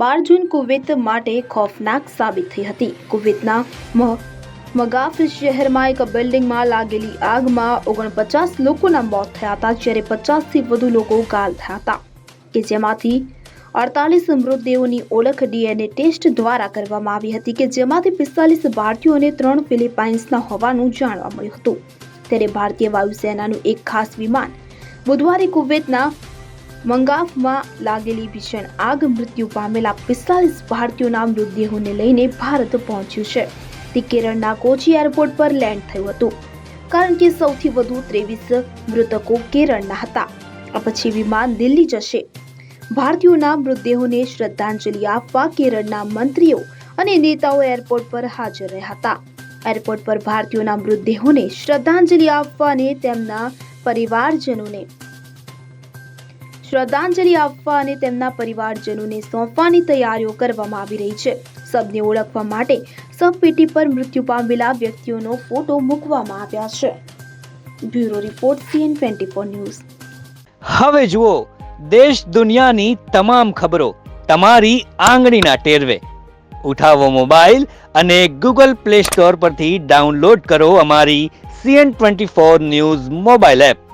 બાર જૂન Kuwait માટે ખોફનાક સાબિત થઈ હતી. કુવૈતના મગાફ શહેરમાં એક બિલ્ડિંગમાં લાગેલી આગમાં ઓગણપચાસ લોકોના મોત થયા હતા, જ્યારે પચાસથી વધુ લોકો ઘાયલ થયા હતા. કે જેમાંથી અડતાલીસ મૃતદેહોની ઓળખ ડીએનએ ટેસ્ટ દ્વારા કરવામાં આવી હતી કે જેમાંથી પિસ્તાલીસ ભારતીયો અને ત્રણ ફિલિપાઇન્સના હોવાનું જાણવા મળ્યું હતું. ત્યારે ભારતીય વાયુસેનાનું એક ખાસ વિમાન બુધવારે કુવૈતના મંગાફમાં લાગેલી ભીષણ આગ મૃત્યુ પામેલા પિસ્તાલીસ ભારતીયોના મૃતદેહોને લઈને ભારત પહોંચ્યું છે. તે કેરળના કોચી એરપોર્ટ પર લેન્ડ થયું હતું. કારણ કે સૌથી વધુ ત્રેવીસ મૃતકો કેરળના હતા. આ પછી વિમાન દિલ્હી જશે. ભારતીયોના મૃતદેહોને શ્રદ્ધાંજલિ આપવા કેરળના મંત્રીઓ અને નેતાઓ એરપોર્ટ પર હાજર રહ્યા હતા. એરપોર્ટ પર ભારતીયોના મૃતદેહોને શ્રદ્ધાંજલિ આપવા અને તેમના પરિવારજનોને શ્રદ્ધાંજલિ આપવા અને તેમના પરિવારજનોને સોંપવાની તૈયારીઓ કરવામાં આવી રહી છે. શબને ઓળખવા માટે સબપેટી પર મૃત્યુ પામેલા વ્યક્તિઓનો ફોટો મૂકવામાં આવ્યા છે. Bureau report CN twenty four news. હવે જુઓ, દેશ દુનિયાની તમામ ખબરો તમારી આંગળીના ટેરવે. ઉઠાવો મોબાઈલ અને ગૂગલ પ્લે સ્ટોર પરથી ડાઉનલોડ કરો અમારી CN twenty four news mobile app.